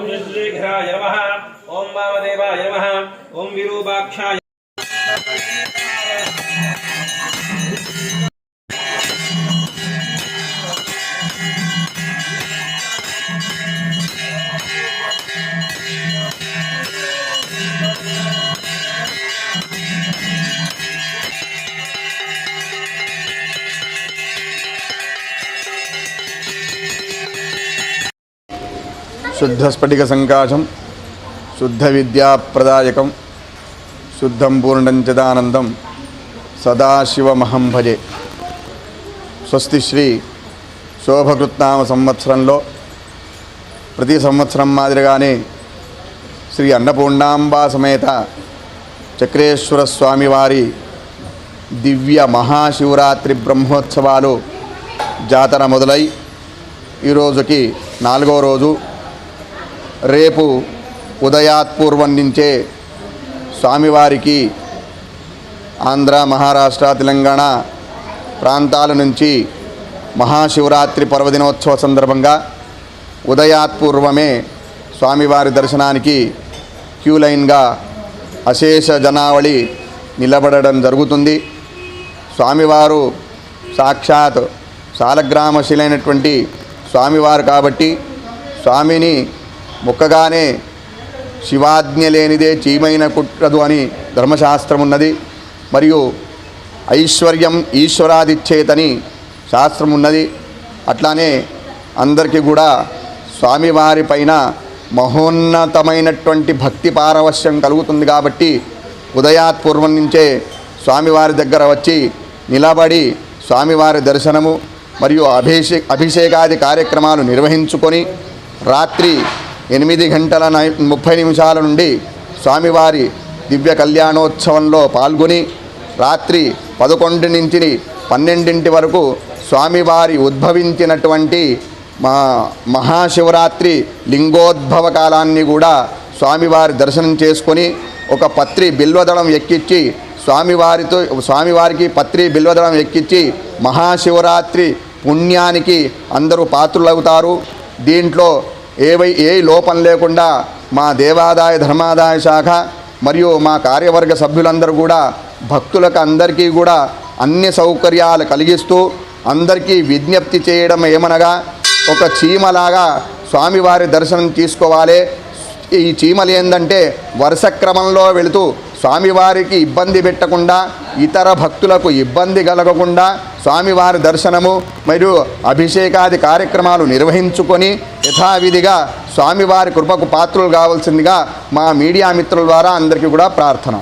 ఓం శ్రీఘ్రాయ నమ. ఓం వామదేవాయ నమ. ఓం విరూపాక్షాయ శుద్ధస్ఫటిక సంకాశం శుద్ధ విద్యాప్రదాయకం శుద్ధం పూర్ణంచదానందం సదాశివమహం భజే స్వస్తి శ్రీ శోభకృత్నామ సంవత్సరంలో ప్రతి సంవత్సరం మాదిరిగానే శ్రీ అన్నపూర్ణాంబా సమేత చక్రేశ్వర స్వామివారి దివ్య మహాశివరాత్రి బ్రహ్మోత్సవాలు జాతర మొదలై ఈరోజుకి నాలుగో రోజు రేపు ఉదయాత్పూర్వం నుంచే స్వామివారికి ఆంధ్ర మహారాష్ట్ర తెలంగాణ ప్రాంతాల నుంచి మహాశివరాత్రి పర్వదినోత్సవ సందర్భంగా ఉదయాత్పూర్వమే స్వామివారి దర్శనానికి క్యూ లైన్గా అశేష జనావళి నిలబడడం జరుగుతుంది. స్వామివారు సాక్షాత్ సాలగ్రామశిలైనటువంటి స్వామివారు కాబట్టి స్వామిని మొక్కగానే శివాజ్ఞ లేనిదే చీమైన కుట్రదు అని ధర్మశాస్త్రం ఉన్నది మరియు ఐశ్వర్యం ఈశ్వరాదిచ్చేతని శాస్త్రం ఉన్నది అట్లానే అందరికీ కూడా స్వామివారి పైన మహోన్నతమైనటువంటి భక్తి పారవశ్యం కలుగుతుంది కాబట్టి ఉదయాత్పూర్వం నుంచే స్వామివారి దగ్గర వచ్చి నిలబడి స్వామివారి దర్శనము మరియు అభిషే అభిషేకాది కార్యక్రమాలు నిర్వహించుకొని రాత్రి ఎనిమిది గంటల ముప్పై నిమిషాల నుండి స్వామివారి దివ్య కళ్యాణోత్సవంలో పాల్గొని రాత్రి పదకొండు నుంచి పన్నెండింటి వరకు స్వామివారి ఉద్భవించినటువంటి మా మహాశివరాత్రి లింగోద్భవ కాలాన్ని కూడా స్వామివారి దర్శనం చేసుకొని ఒక పత్రి బిల్వదళం ఎక్కించి స్వామివారితో స్వామివారికి పత్రి బిల్వదళం ఎక్కించి మహాశివరాత్రి పుణ్యానికి అందరూ పాత్రులవుతారు. దీంట్లో ఏవై ఏ లోపం లేకుండా మా దేవాదాయ ధర్మాదాయ శాఖ మరియు మా కార్యవర్గ సభ్యులందరూ కూడా భక్తులకు అందరికీ కూడా అన్ని సౌకర్యాలు కలిగిస్తూ అందరికీ విజ్ఞప్తి చేయడం ఏమనగా ఒక చీమలాగా స్వామివారి దర్శనం తీసుకోవాలి. ఈ చీమలు ఏంటంటే వరుస క్రమంలో వెళుతూ స్వామివారికి ఇబ్బంది పెట్టకుండా ఇతర భక్తులకు ఇబ్బంది కలగకుండా స్వామివారి దర్శనము మరియు అభిషేకాది కార్యక్రమాలు నిర్వహించుకొని యథావిధిగా స్వామివారి కృపకు పాత్రులు కావాల్సిందిగా మా మీడియా మిత్రుల ద్వారా అందరికీ కూడా ప్రార్థన.